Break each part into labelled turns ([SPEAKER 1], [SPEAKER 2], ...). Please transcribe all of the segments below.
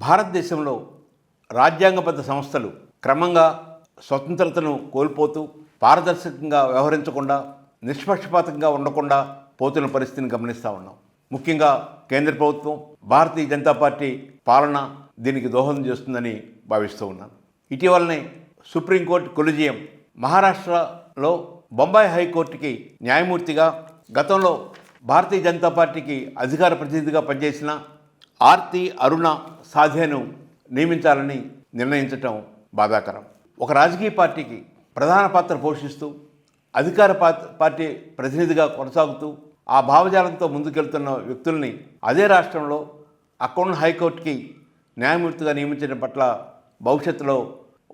[SPEAKER 1] భారతదేశంలో రాజ్యాంగబద్ధ సంస్థలు క్రమంగా స్వతంత్రతను కోల్పోతూ పారదర్శకంగా వ్యవహరించకుండా నిష్పక్షపాతంగా ఉండకుండా పోతున్న పరిస్థితిని గమనిస్తూ ఉన్నాం. ముఖ్యంగా కేంద్ర ప్రభుత్వం భారతీయ జనతా పార్టీ పాలన దీనికి దోహదం చేస్తుందని భావిస్తూ ఉన్నాను ఇటీవలనే సుప్రీంకోర్టు కొలిజియం మహారాష్ట్రలో బొంబాయి హైకోర్టుకి న్యాయమూర్తిగా గతంలో భారతీయ జనతా పార్టీకి అధికార ప్రతినిధిగా పనిచేసిన ఆర్తి అరుణ సాధేను నియమించాలని నిర్ణయించటం బాధాకరం. ఒక రాజకీయ పార్టీకి ప్రధాన పాత్ర పోషిస్తూ అధికార పార్టీ ప్రతినిధిగా కొనసాగుతూ ఆ భావజాలంతో ముందుకెళ్తున్న వ్యక్తుల్ని అదే రాష్ట్రంలో అకౌంట్ హైకోర్టుకి న్యాయమూర్తిగా నియమించడం పట్ల భవిష్యత్తులో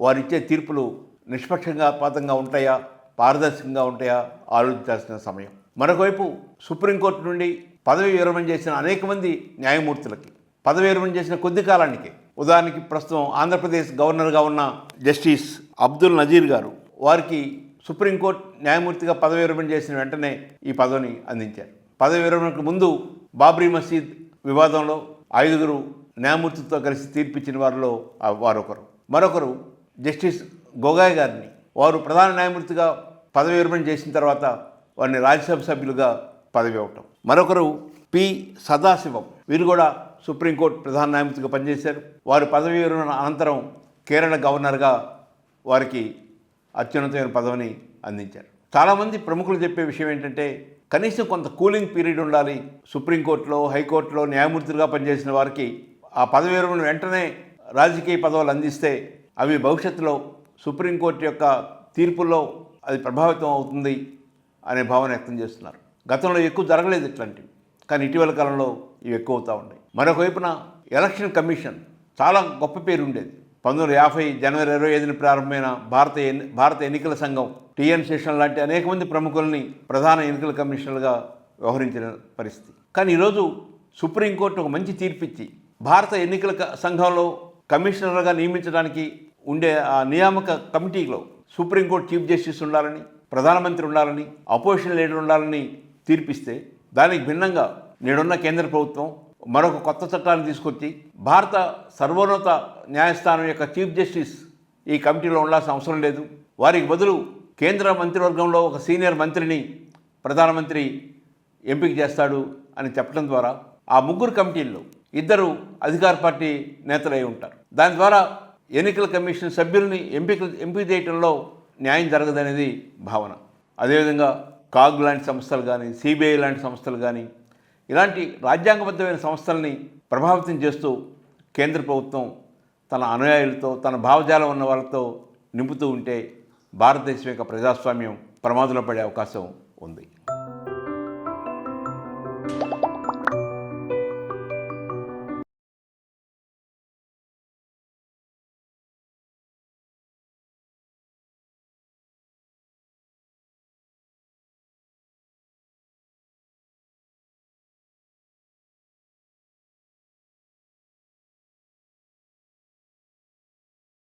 [SPEAKER 1] వారిచ్చే తీర్పులు నిష్పక్షంగా పాతంగా ఉంటాయా? పారదర్శకంగా ఉంటాయా? ఆలోచించాల్సిన సమయం. మరొకవైపు సుప్రీంకోర్టు నుండి పదవి విరమణ చేసిన అనేక మంది న్యాయమూర్తులకి పదవి విరమణ చేసిన కొద్ది కాలానికి. ఉదాహరణకి ప్రస్తుతం ఆంధ్రప్రదేశ్ గవర్నర్గా ఉన్న జస్టిస్ అబ్దుల్ నజీర్ గారు వారికి సుప్రీంకోర్టు న్యాయమూర్తిగా పదవి విరమణ చేసిన వెంటనే ఈ పదవిని అందించారు. పదవి విరమణకు ముందు బాబ్రీ మసీద్ వివాదంలో ఐదుగురు న్యాయమూర్తితో కలిసి తీర్పిచ్చిన వారిలో వారొకరు. మరొకరు జస్టిస్ గొగాయ్ గారిని. వారు ప్రధాన న్యాయమూర్తిగా పదవి విరమణ చేసిన తర్వాత వారిని రాజ్యసభ సభ్యులుగా పదవి అవటం మరొకరు పి. సదాశివం. వీరు కూడా సుప్రీంకోర్టు ప్రధాన న్యాయమూర్తిగా పనిచేశారు. వారు పదవి విరమణ అనంతరం కేరళ గవర్నర్గా వారికి అత్యున్నతమైన పదవిని అందించారు. చాలామంది ప్రముఖులు చెప్పే విషయం ఏంటంటే కనీసం కొంత కూలింగ్ పీరియడ్ ఉండాలి. సుప్రీంకోర్టులో హైకోర్టులో న్యాయమూర్తులుగా పనిచేసిన వారికి ఆ పదవి విరమణ వెంటనే రాజకీయ పదవులు అందిస్తే అవి భవిష్యత్తులో సుప్రీంకోర్టు యొక్క తీర్పుల్లో అది ప్రభావితం అవుతుంది అనే భావన వ్యక్తం చేస్తున్నారు. గతంలో ఎక్కువ జరగలేదు ఇట్లాంటివి. కానీ ఇటీవల కాలంలో ఇవి ఎక్కువ అవుతూ ఉన్నాయి. మరొక వైపున ఎలక్షన్ కమిషన్ చాలా గొప్ప పేరు ఉండేది. పంతొమ్మిది వందల యాభై జనవరి ఇరవై ఐదున ప్రారంభమైన భారత ఎన్ని భారత ఎన్నికల సంఘం టీఎన్ శేషన్ లాంటి అనేక మంది ప్రముఖుల్ని ప్రధాన ఎన్నికల కమిషనర్గా వ్యవహరించిన పరిస్థితి. కానీ ఈరోజు సుప్రీంకోర్టు ఒక మంచి తీర్పిచ్చి భారత ఎన్నికల క- సంఘంలో కమిషనర్గా నియమించడానికి ఉండే ఆ నియామక కమిటీలో సుప్రీంకోర్టు చీఫ్ జస్టిస్ ఉండాలని ప్రధానమంత్రి ఉండాలని అపోజిషన్ లీడర్ ఉండాలని తీర్పిస్తే దానికి భిన్నంగా నేడున్న కేంద్ర ప్రభుత్వం మరొక కొత్త చట్టాన్ని తీసుకొచ్చి భారత సర్వోన్నత న్యాయస్థానం యొక్క చీఫ్ జస్టిస్ ఈ కమిటీలో ఉండాల్సిన అవసరం లేదు. వారికి బదులు కేంద్ర మంత్రివర్గంలో ఒక సీనియర్ మంత్రిని ప్రధానమంత్రి ఎంపిక చేస్తాడు అని చెప్పడం ద్వారా ఆ ముగ్గురు కమిటీల్లో ఇద్దరు అధికార పార్టీ నేతలై ఉంటారు. దాని ద్వారా ఎన్నికల కమిషన్ సభ్యుల్ని ఎంపిక ఎంపిక చేయడంలో న్యాయం జరగదనేది భావన. అదేవిధంగా కాగ్ లాంటి సంస్థలు కానీ సిబిఐ లాంటి సంస్థలు కానీ ఇలాంటి రాజ్యాంగబద్ధమైన సంస్థల్ని ప్రభావితం చేస్తూ కేంద్ర ప్రభుత్వం తన అనుయాయులతో తన భావజాలం ఉన్న వాళ్ళతో నింపుతూ ఉంటే భారతదేశం యొక్క ప్రజాస్వామ్యం ప్రమాదంలో పడే అవకాశం ఉంది.